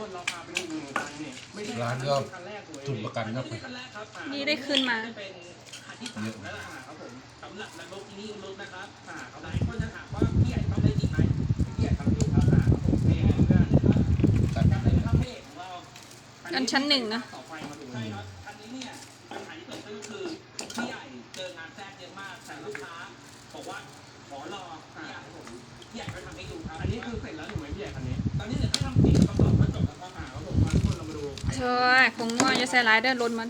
คนเราพาไปดูหนึ่งคันนี่ไม่ใช่ร้านก็คันแรกเลยทุนประกันครับไม่ใช่คันแรกครับอ่านี่ได้ขึ้นมา จะเป็นคันที่สามแล้วล่ะครับผมสำหรับนักรบที่นี่รถนะครับอ่าครับหลายคนจะถามว่าพี่ใหญ่ต้องได้จริงไหมพี่ใหญ่ทำอยู่ครับอ่าครับผมนี่เพื่อนกันจำได้ไหมครับพี่เอกของเรากันชั้นหนึ่งนะ ต่อไฟมาดูใช่ครับคันนี้เนี่ยปัญหาที่เกิดขึ้นก็คือพี่ใหญ่เจองานแทรกเยอะมากแต่ลูกค้าบอกว่าขอรอพี่ใหญ่ให้ผมพี่ใหญ่ไปทำให้ดูครับอันนี้คือเสร็จแล้วถูกไหมพี่ใหญ่คันนี้ ตอนนี้เหลือแค่ทำสีประ มาดูเธอคงง่วงจะใส่ร้ายเด้อลนมัน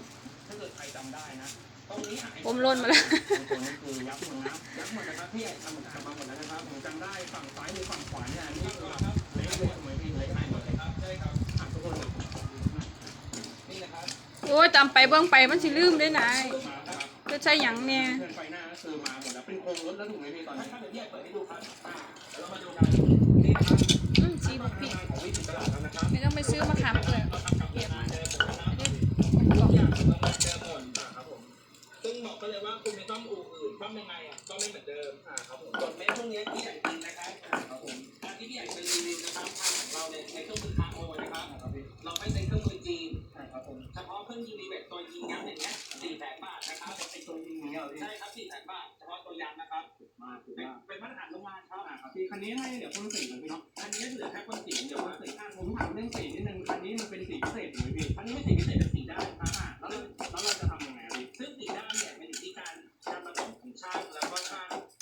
ถ้าเกิดใครจำได้นะตรงนี้หายผมลนมาแล้วตรงนี้คือยับหมดนะยับหมดนะครับพี่ใหญ่ทำหมดกลับมาหมดแล้วนะครับผมจำได้ฝั่งซ้ายหรือฝั่งขวาเนี่ยอันนี้คือครับเล็กเลยถูกไหมพี่เล็กหายหมดเลยครับใช่ครับอะทุกคนนี่นะครับโอ้ยจำไปเบื้องไปมันสิลืมได้นายมาครับจะใช่หยังเนี่ยเพื่อนไฟหน้าก็คือมาหมดแล้วเป็นโครงรถแล้วถูกไหมพี่ตอนถ้านี้ถ้าเดี๋ยวพี่ใหญ่เปิดให้ดูครับอ่าเดี๋ยวเรามาดูกันนี่นะครับอืมชีบอกพี่ของวิจิตรลาดแล้วนะครับไม่ต้องไปซื้อมา ก็ไม่เหมือนเดิมอ่าครับผมส่วนเม็ดพวกนี้ที่ใหญ่จริงนะครับอ่าครับผมการที่พี่ใหญ่เป็นรีวิวนะครับทางของเราเนี่ยในเครื่องมือคาโอนะครับอ่าครับพี่เราไม่ใช้เครื่องมือจีนอ่าครับผมเฉพาะเครื่องยิงรีเวทตัวยิงย้ำอย่างเงี้ยสี่แสนบาทนะครับไอตัวยิงนี้เหรอพี่ใช่ครับสี่แสนบาทเฉพาะตัวยางนะครับมาถูกเป็นมากเป็นมาตรฐานโรงงานครับอ่าครับพี่คันนี้ให้เดี๋ยวพ่นสีเลยพี่เนาะอันนี้เหลือแค่คนสีเดี๋เดี๋ยยววพ่ว่านสีอ่าผมถามเรื่องสีนิดนึงคันนี้มันเป็นสีพิเศษถูกไหมพี่อันนี้ไม่สีพิเศษ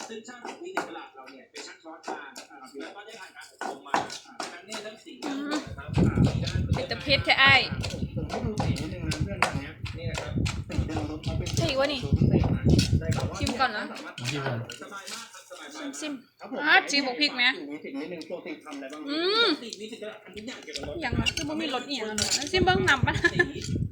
ซึ่งช่างของวิทยาลาดเราเนี่ยเป็นช่างช้อนกลางอ่าครับพี่แล้วก็ได้ผ่านการอบรมมาอ่าดังนั้นเนี่ยเรื่องสีเนี่ยนะครับอ่าสีด้านเป็นตะเพชรแค่ไอ้ายผมให้ดูสีนิดนึงนะเพื่อนคันนี้นี่นะครับสีเดิมรถเขาเป็นใช่วะนี่ตัวพิเศษนะได้ครับว่าชิมก่อนนะสามารถที่ผมสบายมากครับสบายซิมามกซิมครับผมอ่าจีบบอกพริกไหมมีสิ่งนิดนึงตัวสิ่งทำอะไรบ้างอืมสีวิทยาลาดทำทุกอย่างเกี่ยวกับรถอย่างนั้นคือมันมีรสเนี่ยซิมเบิ้งนำปะสี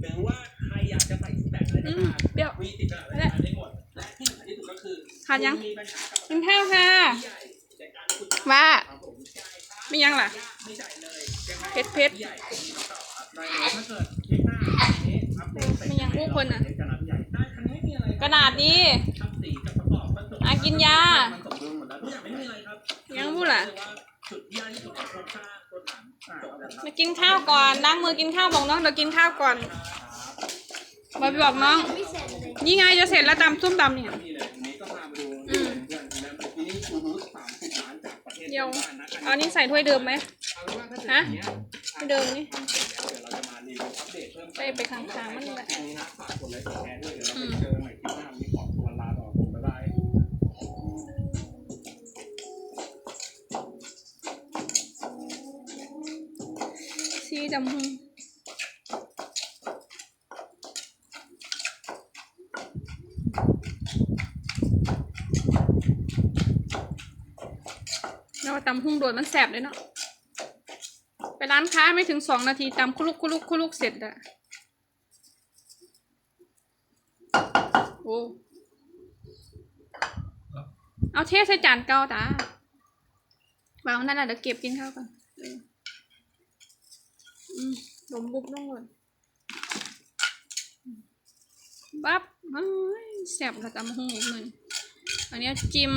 หรือว่าใครอยากจะใส่แต่งอะไรอืก็มตามเปรี้ยววีติดอะไรได้หมดและที่สำคัญที่สุดก็คือ ขาดยังมีปัญหากับกินข้าวค่ะพี่ใหญ่ในการคุณว่าครับผมจ่ายค่าไม่ยังล่ะไม่จ่ายเลยยังไงเผ็ดเผ็ดพี่ใหญ่มีคำตอบครับได้เลยถ้าเกิดคลิปหน้าอันนี้อัปเดตเสร็จไม่ยังผู้คนน่ะเดี๋ยวจะรับใหญ่ได้คันนี้ไม่มีอะไรกระดาษนี้ทำสีกับประกอบผสมอะกินยามันสมดุลหมดแล้วทุกอย่างไม่มีอะไรครับยังพูดล่ะว่าจุดยากที่สุดของโครงสร้างตัวถังอ่าจบแล้วครับมากินข้าวก่อนล้างมือกินข้าวบอกน้องเดี๋ยวกินข้าวก่อนบอยไปบอกน้อง นี่ไงจะเสร็จแล้วตำส้มตำเนี่ย เทศเดี๋ยวอนบ้านนะเอานี่ใส่ถ้วยเดิมไหมเอาเป็นว่าถ้าเกิดฮะเงี้ยถ้วยเดิมนี่ทำเสร็จแล้วเดี๋ยเราจะมารีวิวอัปเดตเพิ่มไปไปข้างๆมันแหละคลิปนี้นะฝากกดไลค์กดแชร์ด้วยเดี๋ยวเราไปเจอกันใหม่คลิปหน้าวันนี้ขอตัวลาต่อผมบ๊ายบาย สีดำหึงเรา ตำหุ่งโดดมันแสบเลยเนาะไปร้านค้าไม่ถึงสองนาทีตำคุลุกคุลุกคุลุกเสร็จอะโอ้เอาเทใส่จานเก่าตาวางนั่นแหละเดี๋ยวเก็บกินข้าวก่อนอืมลมบุบลงเลยบับเฮ้ยแสบกระตำหูหนึ่งอันนี้จิ้ม